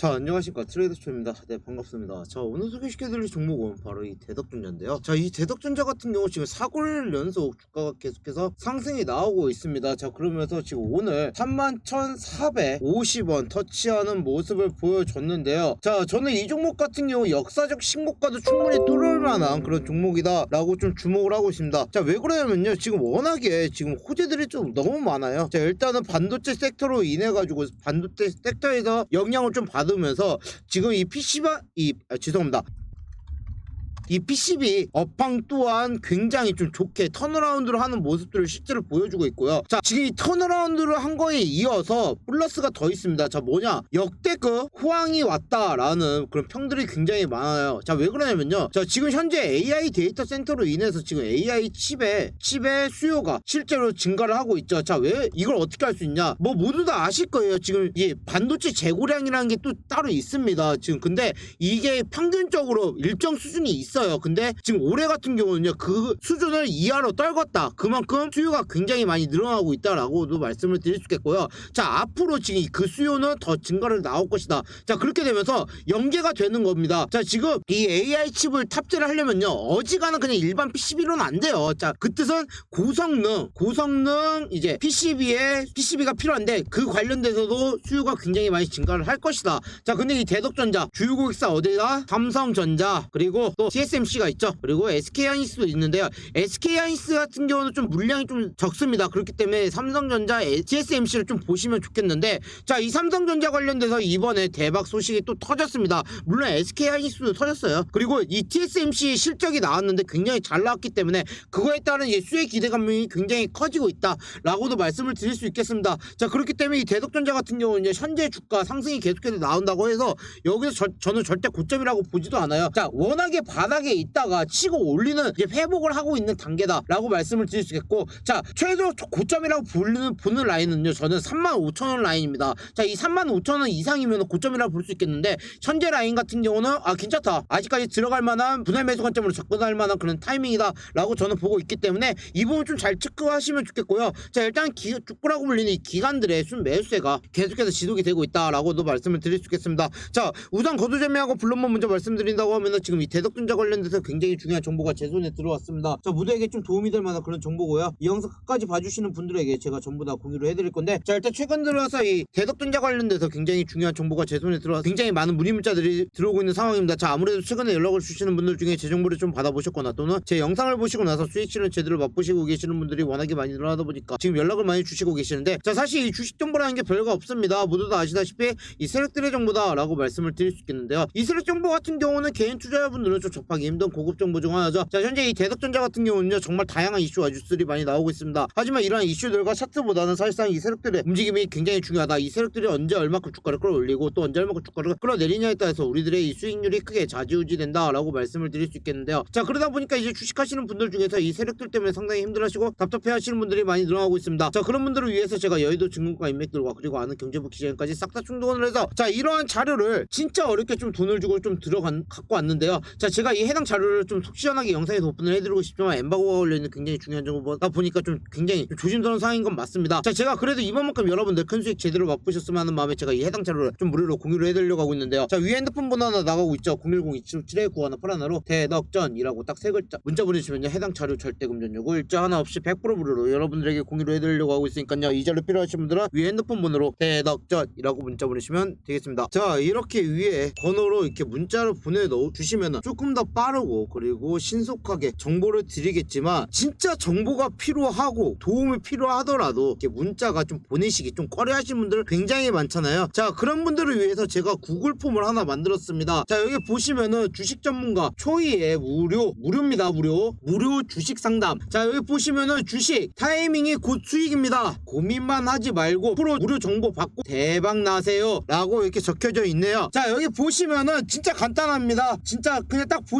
자 안녕하십니까. 트레이더쇼입니다. 네 반갑습니다. 자 오늘 소개시켜드릴 종목은 바로 이 대덕전자인데요. 자 이 대덕전자 같은 경우 지금 4골 연속 주가가 계속해서 상승이 나오고 있습니다. 자 그러면서 지금 오늘 31,450원 터치하는 모습을 보여줬는데요. 자 저는 이 종목 같은 경우 역사적 신고가도 충분히 뚫을 만한 그런 종목이다 라고 좀 주목을 하고 있습니다. 자 왜 그러냐면요. 지금 워낙에 지금 호재들이 좀 너무 많아요. 자 일단은 반도체 섹터로 인해 가지고 반도체 섹터에서 영향을 좀 받 으면서 지금 이 PC방 이 아, 죄송합니다. 이 PCB 업황 또한 굉장히 좀 좋게 턴어라운드를 하는 모습들을 실제로 보여주고 있고요. 자, 지금 이 턴어라운드를 한 거에 이어서 플러스가 더 있습니다. 자, 뭐냐? 역대급 호황이 왔다라는 그런 평들이 굉장히 많아요. 자, 왜 그러냐면요. 자, 지금 현재 AI 데이터 센터로 인해서 지금 AI 칩의 칩의 수요가 실제로 증가를 하고 있죠. 자, 왜 이걸 어떻게 할 수 있냐? 뭐 모두 다 아실 거예요. 지금 이 반도체 재고량이라는 게 또 따로 있습니다. 지금 근데 이게 평균적으로 일정 수준이 있어 요. 근데 지금 올해 같은 경우는요, 그 수준을 이하로 떨궜다. 그만큼 수요가 굉장히 많이 늘어나고 있다라고도 말씀을 드릴 수 있겠고요. 자, 앞으로 지금 그 수요는 더 증가를 나올 것이다. 자, 그렇게 되면서 연계가 되는 겁니다. 자, 지금 이 AI 칩을 탑재를 하려면요, 어지간한 그냥 일반 PCB로는 안 돼요. 자, 그 뜻은 고성능, 고성능 이제 PCB에 PCB가 필요한데 그 관련돼서도 수요가 굉장히 많이 증가를 할 것이다. 자, 근데 이 대덕전자 주요 고객사 어디가? 삼성전자 그리고 또 TSMC가 있죠. 그리고 SK하이닉스도 있는데요. SK하이닉스 같은 경우는 좀 물량이 좀 적습니다. 그렇기 때문에 삼성전자, TSMC를 좀 보시면 좋겠는데 자, 이 삼성전자 관련돼서 이번에 대박 소식이 또 터졌습니다. 물론 SK하이닉스도 터졌어요. 그리고 이 TSMC 실적이 나왔는데 굉장히 잘 나왔기 때문에 그거에 따른 이 수혜 기대감이 굉장히 커지고 있다라고도 말씀을 드릴 수 있겠습니다. 자, 그렇기 때문에 이 대덕전자 같은 경우는 현재 주가 상승이 계속해서 나온다고 해서 여기서 저, 저는 절대 고점이라고 보지도 않아요. 자, 워낙에 바닥 에 있다가 치고 올리는 이제 회복을 하고 있는 단계다라고 말씀을 드릴 수 있겠고, 자, 최소 고점이라고 보는, 보는 라인은요, 저는 35,000원 라인입니다. 자, 이 35,000원 이상이면 고점이라고 볼 수 있겠는데, 현재 라인 같은 경우는, 아, 괜찮다. 아직까지 들어갈 만한 분할 매수 관점으로 접근할 만한 그런 타이밍이다라고 저는 보고 있기 때문에, 이 부분 좀 잘 체크하시면 좋겠고요. 자, 일단 기, 축구라고 불리는 이 기관들의 순 매수세가 계속해서 지속이 되고 있다라고도 말씀을 드릴 수 있겠습니다. 자, 우선 거두재미하고 블록만 먼저 말씀드린다고 하면은 지금 이 대덕전자 관련돼서 굉장히 중요한 정보가 제 손에 들어왔습니다. 자, 모두에게 좀 도움이 될 만한 그런 정보고요. 이 영상 끝까지 봐주시는 분들에게 제가 전부 다 공유를 해드릴 건데, 자, 일단 최근 들어서 이 대덕전자 관련돼서 굉장히 중요한 정보가 제 손에 들어와 굉장히 많은 문의 문자들이 들어오고 있는 상황입니다. 자, 아무래도 최근에 연락을 주시는 분들 중에 제 정보를 좀 받아보셨거나 또는 제 영상을 보시고 나서 수익 실현 제대로 맛보시고 계시는 분들이 워낙에 많이 늘어나다 보니까 지금 연락을 많이 주시고 계시는데, 자, 사실 이 주식 정보라는 게 별거 없습니다. 모두 다 아시다시피 이 세력들의 정보다라고 말씀을 드릴 수 있겠는데요. 이 세력 정보 같은 경우는 개인 투자자분들은 좀 접하기 힘든 고급 정보 중 하나죠. 자, 현재 이 대덕전자 같은 경우는요, 정말 다양한 이슈와 뉴스들이 많이 나오고 있습니다. 하지만 이러한 이슈들과 차트보다는 사실상 이 세력들의 움직임이 굉장히 중요하다. 이 세력들이 언제 얼마큼 주가를 끌어올리고 또 언제 얼마큼 주가를 끌어내리냐에 따라서 우리들의 이 수익률이 크게 좌지우지된다라고 말씀을 드릴 수 있겠는데요. 자, 그러다 보니까 이제 주식하시는 분들 중에서 이 세력들 때문에 상당히 힘들어하시고 답답해하시는 분들이 많이 늘어나고 있습니다. 자, 그런 분들을 위해서 제가 여의도 증권가 인맥들과 그리고 아는 경제부 기자님까지 싹 다 충동을 해서 자, 이러한 자료를 진짜 어렵게 좀 돈을 주고 좀 들어간 갖고 왔는데요. 자, 제가 이 해당 자료를 좀 속 시원하게 영상에서 오픈을 해드리고 싶지만 엠바고가 걸려있는 굉장히 중요한 정보다 보니까 좀 굉장히 좀 조심스러운 상황인 건 맞습니다. 자, 제가 그래도 이번만큼 여러분들 큰 수익 제대로 맛보셨으면 하는 마음에 제가 이 해당 자료를 좀 무료로 공유를 해드리려고 하고 있는데요. 자, 위에 핸드폰 번호 하나 나가고 있죠. 010-277-9181로 대덕전이라고 딱 세 글자 문자 보내주시면요. 해당 자료 절대 금전 요구 일자 하나 없이 100% 무료로 여러분들에게 공유를 해드리려고 하고 있으니까요. 이 자료 필요하신 분들은 위에 핸드폰 번호로 대덕전이라고 문자 보내시면 되겠습니다. 자, 이렇게 위에 번호로 이렇게 문자를 보내 넣어 주시면 조금 더 빠르고 그리고 신속하게 정보를 드리겠지만 진짜 정보가 필요하고 도움이 필요하더라도 이렇게 문자가 좀 보내시기 좀 꺼려하시는 분들 굉장히 많잖아요. 자, 그런 분들을 위해서 제가 구글 폼을 하나 만들었습니다. 자, 여기 보시면은 주식 전문가 초이의 무료 무료입니다. 무료 무료 주식 상담. 자, 여기 보시면은 주식 타이밍이 곧 수익입니다. 고민만 하지 말고 프로 무료 정보 받고 대박 나세요. 라고 이렇게 적혀져 있네요. 자, 여기 보시면은 진짜 간단합니다. 진짜 그냥 딱 보시